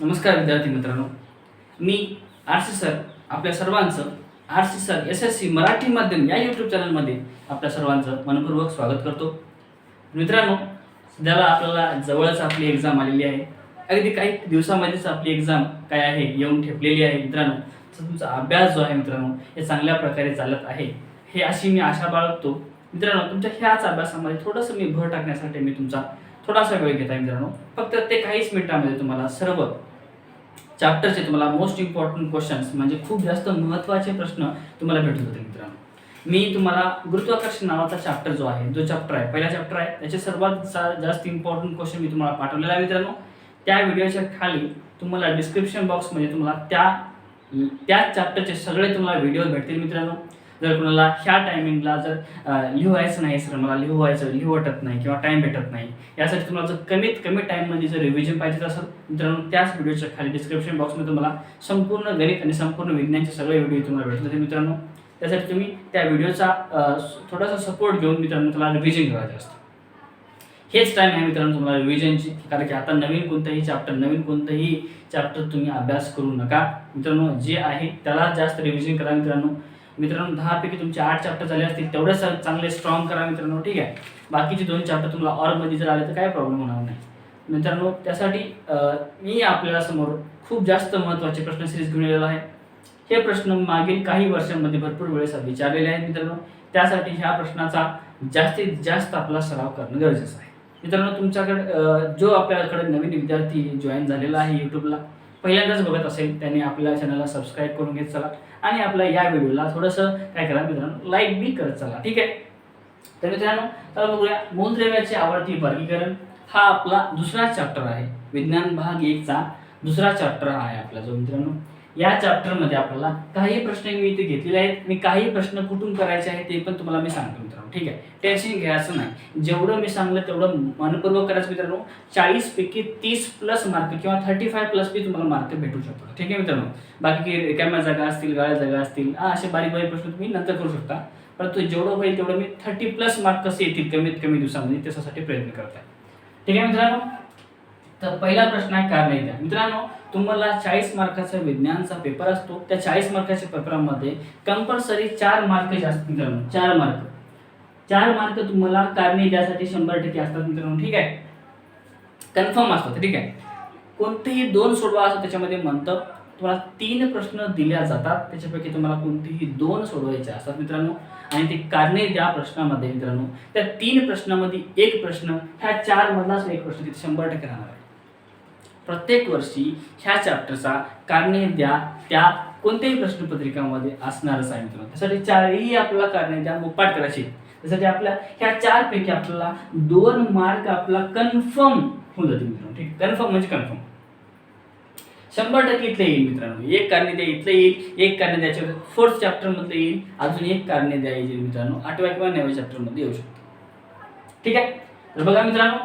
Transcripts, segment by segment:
नमस्कार विद्यार्थी मित्रांनो. मी आर सी सर आपल्या सर्वांचं R C sir S S C Marathi माध्यम या यूट्यूब चॅनलमध्ये आपल्या सर्वांचं मनपूर्वक स्वागत करतो. मित्रांनो सध्याला आपल्याला जवळच आपली एक्झाम आलेली आहे. अगदी काही दिवसामध्येच आपली एक्झाम काय आहे येऊन ठेपलेली आहे मित्रांनो. तर तुमचा अभ्यास जो आहे मित्रांनो हे चांगल्या प्रकारे चालत आहे. हे अशी मी आशा बाळगतो. मित्रांनो तुमच्या ह्याच अभ्यासामध्ये थोडंसं मी भर टाकण्यासाठी मी तुमचा थोडासा वेळ घेत आहे मित्रांनो. फक्त ते काहीच मिनिटामध्ये तुम्हाला सर्व चॅप्टरचे तुम्हाला मोस्ट इम्पॉर्टंट क्वेश्चन्स म्हणजे खूप जास्त महत्त्वाचे प्रश्न तुम्हाला भेटत होते मित्रांनो. मी तुम्हाला गुरुत्वाकर्षण नावाचा चॅप्टर जो आहे जो चॅप्टर आहे पहिला चॅप्टर आहे त्याचे सर्वात जा- जास्त इम्पॉर्टंट क्वेश्चन मी तुम्हाला पाठवलेला आहे मित्रांनो. त्या व्हिडिओच्या खाली तुम्हाला डिस्क्रिप्शन बॉक्समध्ये तुम्हाला त्या त्या चॅप्टरचे सगळे तुम्हाला व्हिडिओ भेटतील मित्रांनो. जर कोणाला ह्या टायमिंगला जर लिहायचं नाही सर मला लिहायचं लिहू वाटत नाही किंवा टाईम भेटत नाही यासाठी तुम्हाला जर कमीत कमी टाईममध्ये जर रिव्हिजन पाहिजे असेल मित्रांनो त्याच व्हिडिओच्या खाली डिस्क्रिप्शन बॉक्समध्ये तुम्हाला संपूर्ण गणित आणि संपूर्ण विज्ञानचे सगळे व्हिडिओ तुम्हाला भेटतात मित्रांनो त्यासाठी तुम्ही त्या व्हिडिओचा थोडासा सपोर्ट घेऊन मित्रांनो त्याला रिव्हिजन करायचं असतं. हेच टाईम आहे मित्रांनो तुम्हाला रिव्हिजनची कारण की आता नवीन कोणतंही चॅप्टर नवीन कोणतंही चॅप्टर तुम्ही अभ्यास करू नका. मित्रांनो जे आहे त्याला जास्त रिव्हिजन करा मित्रांनो. मित्रांनो दहापैकी तुमचे आठ चॅप्टर झाले असतील तेवढेच चांगले स्ट्रॉंग करा मित्रांनो ठीक आहे? बाकीचे दोन चॅप्टर तुम्हाला ऑरमध्ये जर आले तर काय प्रॉब्लेम होणार नाही. मित्रांनो त्यासाठी मी आपल्याला समोर खूप जास्त महत्त्वाचे प्रश्न सिरीज घेऊन आलेलो आहे. हे प्रश्न मागील काही वर्षांमध्ये भरपूर वेळेस विचारलेले आहेत मित्रांनो. त्यासाठी ह्या प्रश्नाचा जास्तीत जास्त आपला सराव करणं गरजेचं आहे. मित्रांनो तुमच्याकडे जो आपल्याकडे नवीन विद्यार्थी जॉईन झालेला आहे यूट्यूबला पहिल्यांदाच बघत असेल त्यांनी आपल्या चॅनलला सबस्क्राईब करून घेत चला. आणि आपल्या या व्हिडिओला थोडंसं काय करा मित्रांनो लाईक बी करत चला ठीक आहे? तर मित्रांनो चला बघूया. मूलद्रव्याचे आवडती वर्गीकरण हा आपला दुसरा चॅप्टर आहे. विज्ञान भाग एकचा दुसरा चॅप्टर आहे आपला जो मित्रांनो. या चॅप्टरमध्ये आपल्याला काही प्रश्न मी इथे घेतलेले आहेत. मी काही प्रश्न कुठून करायचे आहेत ते पण तुम्हाला मी सांगतो मित्रांनो. ठीक आहे? टेन्शन घ्यायचं नाही. जेवढं मी सांगलं तेवढं मनपूर्वक करायचं मित्रांनो. चाळीस पैकी तीस प्लस मार्क किंवा थर्टी फाय प्लस बी तुम्हाला मार्क भेटू शकतो ठीक आहे मित्रांनो? बाकी रिकाम्या जागा असतील गाळ्या जागा असतील असे बारीक बारीक प्रश्न तुम्ही नंतर करू शकता. परंतु जेवढं होईल तेवढं मी थर्टी प्लस मार्क कसे येतील कमीत कमी दिवसामध्ये त्याच्यासाठी प्रयत्न करत आहे ठीक आहे मित्रांनो? तर पहिला प्रश्न आहे कारण द्या मित्रांनो तुम्हाला चाळीस मार्काचा विज्ञानचा पेपर असतो. त्या चाळीस मार्काच्या पेपरामध्ये कंपल्सरी चार मार्क जास्त मित्रांनो. चार मार्क चार मार्क तुम्हाला कारणे द्यासाठी शंभर टक्के असतात मित्रांनो. ठीक आहे? कन्फर्म असतात ठीक आहे? कोणतेही दोन सोडवा असतात त्याच्यामध्ये म्हणतं. तुम्हाला तीन प्रश्न दिल्या जातात. त्याच्यापैकी तुम्हाला कोणतेही दोन सोडवायचे असतात मित्रांनो. आणि ते कारणे त्या प्रश्नामध्ये मित्रांनो. त्या तीन प्रश्नामध्ये एक प्रश्न ह्या चार मधलाच एक प्रश्न तिथे शंभर टक्के राहणार आहे. प्रत्येक वर्षी ह्या चॅप्टरचा कारणे द्या त्या कोणत्याही प्रश्नपत्रिकामध्ये असणारच आहे मित्रांनो. त्यासाठी चारही आपल्याला कारणे द्या मुपाट करायची आहेत. त्यासाठी आपल्या ह्या चार पैकी आपल्याला दोन मार्क आपला कन्फर्म होऊन जातील मित्रांनो. ठीक कन्फर्म म्हणजे कन्फर्म शंभर टक्के इथले येईल मित्रांनो. एक कारणे द्या इथलं येईल. एक कारणे द्यायच्या फोर्थ चॅप्टरमध्ये येईल. अजून एक कारणे द्यायचे मित्रांनो आठव्या किंवा नवव्या चॅप्टरमध्ये येऊ शकतो. ठीक आहे? तर बघा मित्रांनो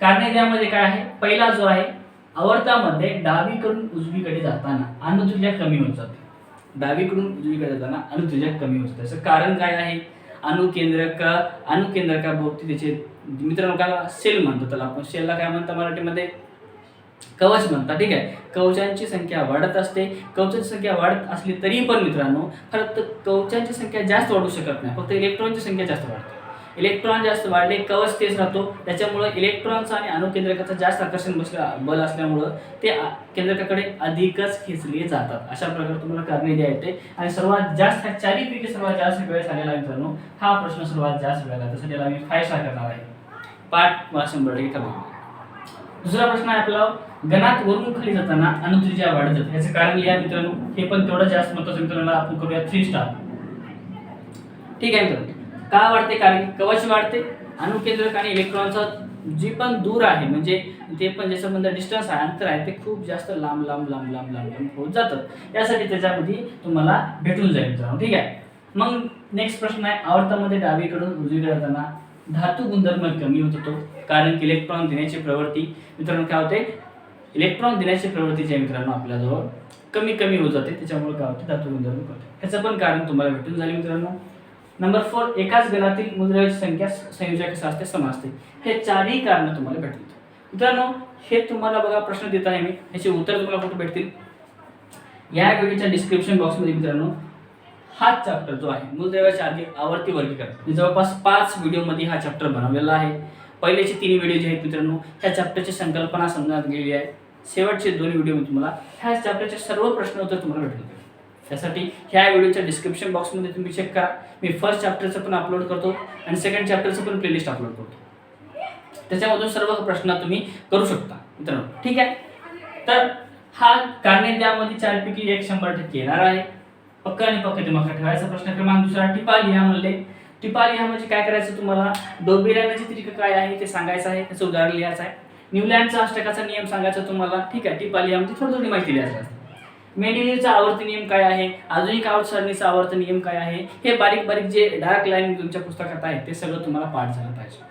कारणे द्यामध्ये काय आहे? पहिला जो आहे आवर्तामध्ये डावीकडून उजवीकडे जाताना अनुत्रिज्या कमी होत जाते. डावीकडून उजवीकडे जाताना अनुत्रिज्या कमी होत जाते. त्याचं कारण काय आहे? अणुकेंद्रक अणुकेंद्रका भोवती त्याचे मित्रांनो काय सेल म्हणतो त्याला आपण. सेलला काय म्हणतात मराठीमध्ये? कवच म्हणतात. ठीक आहे? कवचांची संख्या वाढत असते. कवचांची संख्या वाढत असली तरी पण मित्रांनो फक्त कवचांची संख्या जास्त वाढू शकत नाही. फक्त इलेक्ट्रॉनची संख्या जास्त वाढते. इलेक्ट्रॉन जास्त वाढले कवच तेच राहतो. त्याच्यामुळं इलेक्ट्रॉनचं आणि अणुकेंद्रकाचं जास्त आकर्षण बसल्या बल असल्यामुळं ते केंद्रकाकडे अधिकच खेचले जातात. अशा प्रकारे तुम्हाला करणे द्या येते आणि सर्वात जास्त ह्या चारीपैकी सर्वात जास्त वेळ झालेला मित्रांनो हा प्रश्न सर्वात जास्त वेळ आहे त्याला याला मी फाय स्टार करणार आहे. पाठ मला शंभर टक्के दुसरा प्रश्न आहे आपला गणात वरून खाली जाताना अनुत्रिज्या वाढत जाते याचं कारण लिहा मित्रांनो. हे पण तेवढं जास्त महत्वाचं मित्रांनो आपण करूया थ्री स्टार ठीक आहे मित्रांनो. का वाढते? कारण की कवच वाढते. अणुकेंद्रक आणि इलेक्ट्रॉनचा जी पण दूर आहे म्हणजे ते पण जे म्हणतात डिस्टन्स आहे अंतर आहे ते खूप जास्त लांब लांब लांब लांब लांब लांब होत जातं. यासाठी त्याच्यामध्ये तुम्हाला भेटून जाईल मित्रांनो. ठीक आहे? मग नेक्स्ट प्रश्न आहे आवर्तामध्ये डावीकडून उजवीकडे जाताना धातू गुणधर्म कमी होत होतो कारण की इलेक्ट्रॉन देण्याची प्रवृत्ती मित्रांनो काय होते? इलेक्ट्रॉन देण्याची प्रवृत्ती जी आहे मित्रांनो आपल्याजवळ कमी कमी होत जाते. त्याच्यामुळे काय होते? धातू गुणधर्म कमी ह्याचं पण कारण तुम्हाला भेटून झाले मित्रांनो. नंबर फोर एकाच गणातील मूलद्रव्याची संख्या संयोजक असते? सम असते. हे चारही कारण तुम्हाला भेटतील. मित्रांनो हे तुम्हाला बघा प्रश्न देत आहे मी. ह्याचे उत्तर तुम्हाला कुठे भेटतील? या व्हिडिओच्या डिस्क्रिप्शन बॉक्समध्ये मित्रांनो हा चॅप्टर जो आहे मूलद्रव्याच्या आधी आवर्ती वर्गीकरण. मी जवळपास पाच व्हिडिओमध्ये हा चॅप्टर बनवलेला आहे. पहिलेचे तीन व्हिडिओ जे आहेत मित्रांनो ह्या चॅप्टरची संकल्पना समजण्यात गेली आहे. शेवटचे दोन व्हिडिओ मी तुम्हाला ह्या चॅप्टरचे सर्व प्रश्न उत्तर तुम्हाला भेटतील. त्यासाठी ह्या व्हिडिओच्या डिस्क्रिप्शन बॉक्समध्ये तुम्ही चेक करा. मी फर्स्ट चॅप्टरचं पण अपलोड करतो आणि सेकंड चॅप्टरचं पण प्लेलिस्ट अपलोड करतो. त्याच्यामधून सर्व प्रश्न तुम्ही करू शकता मित्रांनो. ठीक आहे? तर हा कारणे त्यामध्ये चारपैकी एक शंभर टक्के येणार आहे. पक्का आणि पक्का दिमागात ठेवायचा प्रश्न क्रमांक दुसरा टिपा लिहा म्हणले. टिपा लिहा म्हणजे काय करायचं तुम्हाला? डोबेरानाची त्रिक काय आहे ते सांगायचं आहे. त्याचं उदाहरण लिहायचं आहे. न्यूलँडचा अष्टकाचा नियम सांगायचा तुम्हाला. ठीक आहे टिपा लिहा म्हणजे थोडी थोडी माहिती लिहायचं मेंडेलियनचा आवर्त नियम काय आहे? आधुनिक आवर्त सारणीचा आवर्त नियम काय आहे? हे बारीक बारीक जे डार्क लाईन तुमच्या पुस्तकात आहे ते सगळं तुम्हाला पाठ झालं पाहिजे.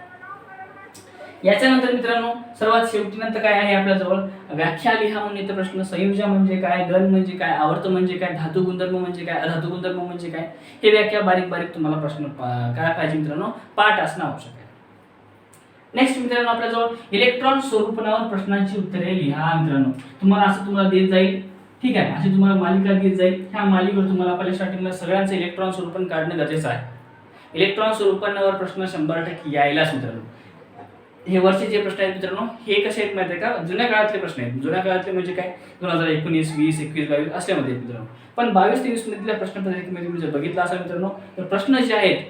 याच्यानंतर मित्रांनो सर्वात शेवटी नंतर काय आहे आपल्याजवळ? व्याख्या लिहा म्हणून येतो प्रश्न. संयुजा म्हणजे काय? गण म्हणजे काय? आवर्त म्हणजे काय? धातू गुणधर्म म्हणजे काय? अधातू गुणधर्म म्हणजे काय? हे व्याख्या बारीक बारीक तुम्हाला प्रश्न पा- काय पाहिजे मित्रांनो? पाठ असणं आवश्यक आहे. नेक्स्ट मित्रांनो आपल्याजवळ इलेक्ट्रॉन स्वरूपनावर प्रश्नांची उत्तरे लिहा मित्रांनो. तुम्हाला असं तुम्हाला देत जाईल. ठीक आहे अशी तुम्हाला मालिका घेत जाईल. ह्या मालिकेवर तुम्हाला आपल्या स्टार्टिंगला सगळ्यांचं इलेक्ट्रॉन स्वरूपण काढणं गरजेचं आहे. इलेक्ट्रॉन स्वरूपणावर प्रश्न शंभर टक्के यायलाच मित्रांनो. हे वर्षी जे प्रश्न आहेत मित्रांनो हे कसे आहेत माहिती आहे का? जुन्या काळातले प्रश्न आहेत. जुन्या काळातले म्हणजे काय? दोन हजार एकोणीस वीस एकवीस बावीस असल्यामध्ये मित्रांनो. पण बावीस तेवीस मधल्या प्रश्नपत्रिकेमध्ये तुम्ही जर बघितला असाल मित्रांनो तर प्रश्न जे आहेत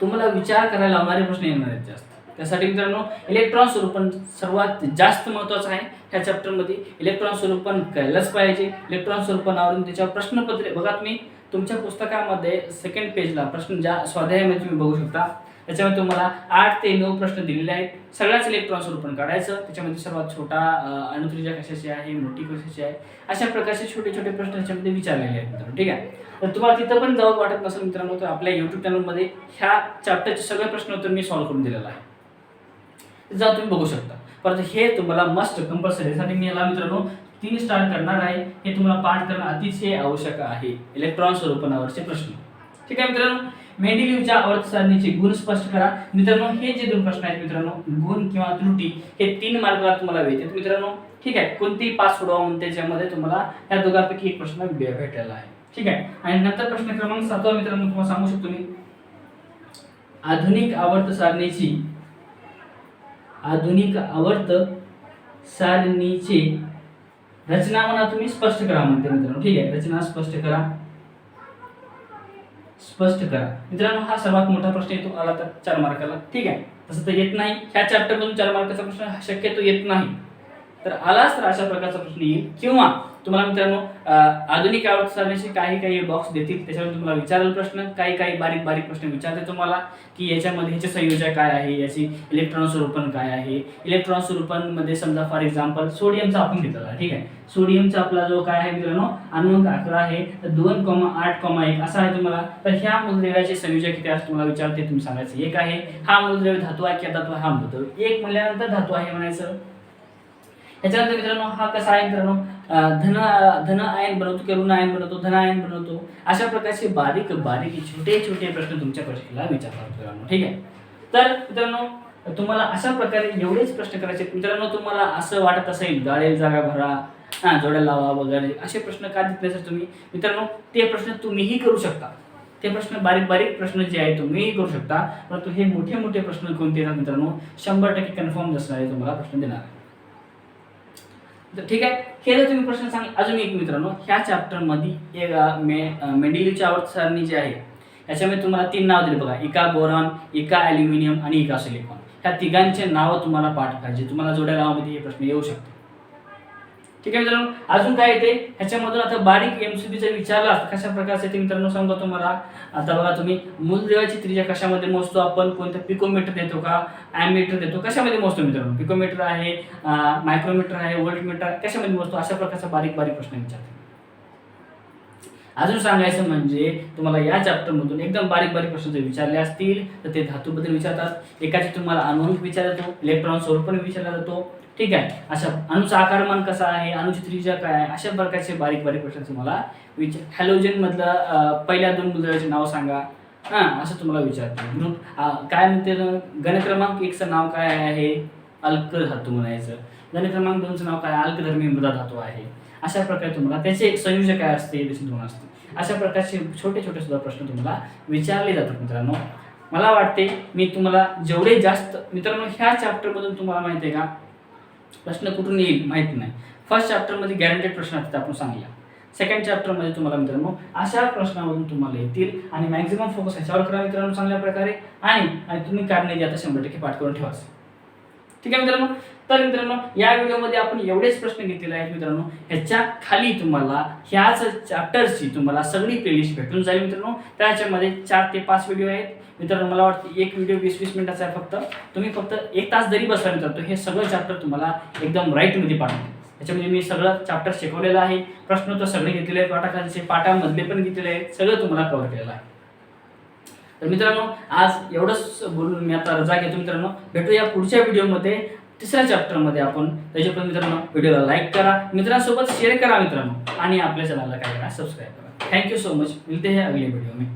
तुम्हाला विचार करायला लावणारे प्रश्न येणार आहेत जास्त. त्यासाठी मित्रांनो इलेक्ट्रॉन स्वरूपण सर्वात जास्त महत्त्वाचं आहे. ह्या चॅप्टरमध्ये इलेक्ट्रॉन स्वरूपण कळलंच पाहिजे. इलेक्ट्रॉन स्वरूपणावरून त्याच्यावर प्रश्नपत्रे. बघा तुम्ही तुमच्या पुस्तकामध्ये सेकंड पेजला प्रश्न ज्या स्वाध्यायामध्ये तुम्ही बघू शकता त्याच्यामध्ये तुम्हाला आठ ते नऊ प्रश्न दिलेले आहेत. सगळ्याच इलेक्ट्रॉन स्वरूपण काढायचं. त्याच्यामध्ये सर्वात छोटा अणुत्रिजा कशाची आहे मोठी कशाची आहे अशा प्रकारचे छोटे छोटे प्रश्न त्याच्यामध्ये विचारलेले आहेत मित्रांनो. ठीक आहे? तर तुम्हाला तिथं पण जाऊन वाटत नसेल मित्रांनो तर आपल्या युट्यूब चॅनलमध्ये ह्या चॅप्टरचे सगळे प्रश्न उत्तर मी सॉल्व्ह करून दिलेला आहे. जा तुम्ही बघू शकता. परंतु हे तुम्हाला मस्ट कंपल्सरी साठी मी याला मित्रांनो तीन स्टार्ट करणार आहे. हे तुम्हाला पाठ करणं अतिशय आवश्यक आहे. इलेक्ट्रॉन स्वरूपनावरचे प्रश्न. ठीक आहे मित्रांनो? मेंडेलिव्हच्या आवर्त गुण स्पष्ट करा. मित्रांनो हे जे दोन प्रश्न आहेत मित्रांनो गुण किंवा त्रुटी हे तीन मार्गाला तुम्हाला भेटतात मित्रांनो. ठीक आहे? कोणतीही पास सोडवा म्हणून त्याच्यामध्ये तुम्हाला या दोघांपैकी एक प्रश्न भेटायला भेटलेला आहे. ठीक आहे? आणि नंतर प्रश्न क्रमांक सातवा मित्रांनो तुम्हाला सांगू शकतो मी. आधुनिक आवर्त सारणीची आधुनिक आवर्त सारणीचे रचना म्हणा तुम्ही स्पष्ट करा म्हणते मित्रांनो. ठीक आहे रचना स्पष्ट करा. स्पष्ट करा. मित्रांनो हा सर्वात मोठा प्रश्न येतो. आला तर चार मार्काला. ठीक आहे तसं तर येत नाही. ह्या चॅप्टरमधून चार मार्काचा प्रश्न शक्यतो येत नाही. तर आलाच तर अशा प्रकारचा प्रश्न येईल. किंवा तुम्हाला मित्रांनो आधुनिक आवर्त काही काही बॉक्स देतील. त्याच्यावर तुम्हाला विचारेल प्रश्न काही काही बारीक बारीक प्रश्न विचारते तुम्हाला की याच्यामध्ये ह्याचे संयोजन काय आहे याची इलेक्ट्रॉन स्वरूपण काय आहे? इलेक्ट्रॉन स्वरूपांमध्ये समजा फॉर एक्झाम्पल सोडियमचा आपण घेतला ठीक आहे? सोडियमचा आपला जो काय आहे मित्रांनो अनुंक अकरा आहे तर दोन कॉमा आठ कॉमा एक असा आहे तुम्हाला. तर ह्या मूलद्रव्याचे संयोजन किती असं तुम्हाला विचारते तुम्ही सांगायचं एक आहे. हा मूलद्रव्य धातू आहे किंवा धातू हा मूलद्रव्य? एक म्हणल्यानंतर धातू आहे म्हणायचं. याच्यानंतर मित्रांनो हा कसा आहे मित्रांनो? धन धन आयन बनवतो किंवा ऋण आयन बनवतो धन आयन बनवतो अशा प्रकारचे बारीक बारीक छोटे छोटे प्रश्न तुमच्या परीक्षेला विचारतात मित्रांनो. ठीक आहे? तर मित्रांनो तुम्हाला अशा प्रकारे एवढेच प्रश्न करायचे मित्रांनो तुम्हाला असं वाटत असेल गाळेल जागा भरा हा जोड्या लावा वगैरे असे प्रश्न का देत नाही तुम्ही? मित्रांनो ते प्रश्न तुम्हीही करू शकता. ते प्रश्न बारीक बारीक प्रश्न जे आहे तुम्हीही करू शकता. परंतु हे मोठे मोठे प्रश्न कोणते येतात मित्रांनो? शंभर टक्के कन्फर्म असणारे तुम्हाला प्रश्न देणार आहे तर ठीक आहे? हे जर तुम्ही प्रश्न सांग अजून एक मित्रांनो ह्या चॅप्टरमध्ये एक मे अं, आवर्त सारणी जी आहे याच्यामध्ये तुम्हाला तीन नाव दिले बघा. एका बोरॉन एका ॲल्युमिनियम आणि एका सिलिकॉन. ह्या तिघांचे नावं तुम्हाला पाठ पाहिजे. तुम्हाला जोड्या नावामध्ये हे प्रश्न येऊ शकते ठीक आहे मित्रांनो? अजून काय येते? ह्याच्यामधून आता बारीक एमसीबीचा जर विचारला असता कशा प्रकारचे ते मित्रांनो सांगतो तुम्हाला. आता बघा तुम्ही मूलद्रव्याची त्रिज्या कशामध्ये मोजतो आपण? कोणतं पिकोमीटर देतो का? ॲमीटर देतो. कशामध्ये मोजतो मित्रांनो? पिकोमीटर आहे मायक्रोमीटर आहे वोल्टमीटर कशामध्ये मोजतो? अशा प्रकारचा बारीक बारीक प्रश्न विचारतो. अजून सांगायचं म्हणजे तुम्हाला या चॅप्टरमधून एकदम बारीक बारीक प्रश्न जर विचारले असतील तर ते धातूबद्दल विचारतात. एकाचे तुम्हाला अणुक विचारला जातो इलेक्ट्रॉन पण विचारला जातो. ठीक आहे? अशा अणूचा आकारमान कसा आहे? अणुची त्रिज्या काय आहे? अशा प्रकारचे बारीक बारीक प्रश्न तुम्हाला विचार हॅलोजनमधलं पहिल्या दोन मुद्राचे नाव सांगा. हां असं तुम्हाला विचारतो. ग्रुप काय म्हणते गणक्रमांक एकचं नाव काय आहे? अल्क धातू म्हणायचं. गणक्रमांक क्रमांक दोनचं नाव काय? अल्कधर्मी मृदा धातू आहे. अशा प्रकारे तुम्हाला त्याचे एक संयोजक काय असते? दोन असते. अशा प्रकारचे छोटे छोटे सुद्धा प्रश्न तुम्हाला विचारले जातात मित्रांनो. मला वाटते मी तुम्हाला जेवढे जास्त मित्रांनो ह्या चॅप्टरमधून तुम्हाला माहिती आहे का? प्रश्न कुठून येईल माहीत नाही. फर्स्ट चॅप्टरमध्ये गॅरंटेड प्रश्न असतात आपण सांगूया. सेकंड चॅप्टरमध्ये तुम्हाला मित्रांनो अशा प्रश्नामधून तुम्हाला येतील आणि मॅक्झिमम फोकस ह्याच्यावर करा मित्रांनो चांगल्या प्रकारे. आणि आणि तुम्ही काढणे आता शंभर टक्के पाठ करून ठेवाच ठीक आहे मित्रांनो? तर मित्रांनो या व्हिडिओमध्ये आपण एवढेच प्रश्न घेतलेले आहेत मित्रांनो. ह्याच्या खाली तुम्हाला ह्याच चॅप्टरची तुम्हाला सगळी प्लेलिस्ट भेटून जाईल मित्रांनो. त्याच्यामध्ये चार ते पाच व्हिडिओ आहेत. मित्रांनो मला वाटतं एक व्हिडिओ वीस वीस मिनिटाचा आहे फक्त. तुम्ही फक्त एक तास जरी बसला मित्रांनो हे सगळं चॅप्टर तुम्हाला एकदम राईटमध्ये पाठवतो. त्याच्यामध्ये मी सगळं चॅप्टर शिकवलेलं आहे. प्रश्न तर सगळे घेतलेले आहेत पाठाखालचे पाठामधले पण घेतलेले आहेत सगळं तुम्हाला कव्हर केलेलं आहे. तर मित्रांनो आज एवढंच बोलून मी आता रजा घेतो मित्रांनो. भेटूया पुढच्या व्हिडिओमध्ये तिसऱ्या चॅप्टरमध्ये आपण. त्याच्यापर्यंत मित्रांनो व्हिडिओला लाईक करा. मित्रांसोबत शेअर करा मित्रांनो. आणि आपल्या चॅनलला काय करा सबस्क्राईब करा. थँक्यू सो मच मिळते हे अगले व्हिडिओ मी